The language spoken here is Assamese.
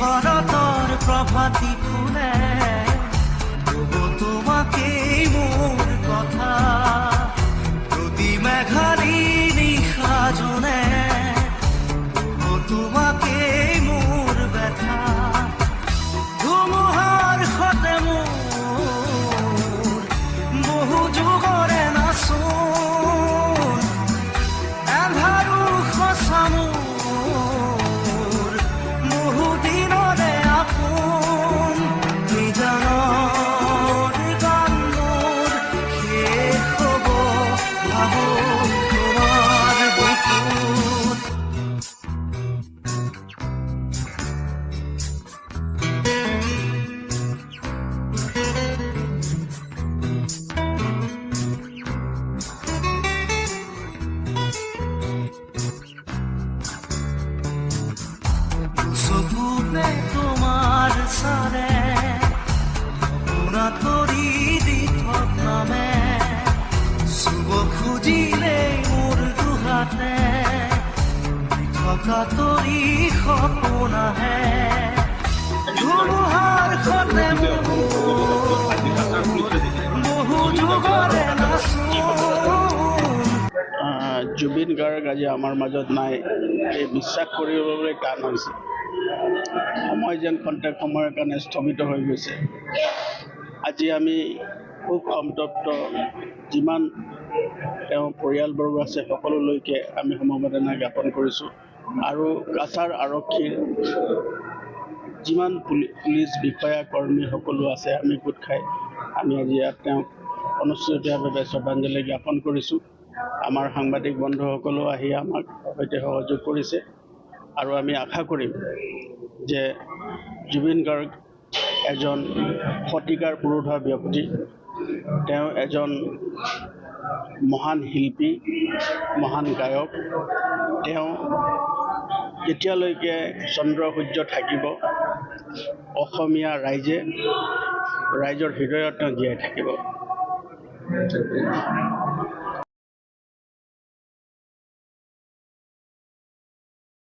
শরতর প্রভাতি ফুলে তবু তোমাকে মোর কথা। প্রতি মেঘালি চকুতে তোমাৰ চাৰে সপোনা তৰি দি নামে চুব খুজিলে ধুমুহাৰ সতে বহু জুবিন গাৰ্গ আজি আমাৰ মাজত নাই। এই বিশ্বাস কৰিবলৈ টান হৈছে। সময় যেন খন্তেক সময়ৰ কাৰণে স্থগিত হৈ গৈছে। আজি আমি খুব সন্তপ্ত যিমান তেওঁৰ পৰিয়ালবৰ্গ আছে সকলোলৈকে আমি সমবেদনা জ্ঞাপন কৰিছোঁ। আৰু কাছাৰ আৰক্ষীৰ যিমান পুলি- পুলিচ বিষয়া কৰ্মী সকলো আছে আমি গোট খাই আমি আজি ইয়াত তেওঁক অনুষ্ঠিতভাৱে শ্ৰদ্ধাঞ্জলি জ্ঞাপন কৰিছোঁ। আমাৰ সাংবাদিক বন্ধুসকলেও আহি আমাক সৈতে সহযোগ কৰিছে। আৰু আমি আশা কৰিম যে জুবিন গাৰ্গ এজন শতিকাৰ পুৰুষা ব্যক্তি তেওঁ এজন মহান শিল্পী মহান গায়ক। তেওঁ যেতিয়ালৈকে চন্দ্ৰ সূৰ্য থাকিব। অসমীয়া ৰাইজে ৰাইজৰ হৃদয়ত তেওঁ জীয়াই থাকিব।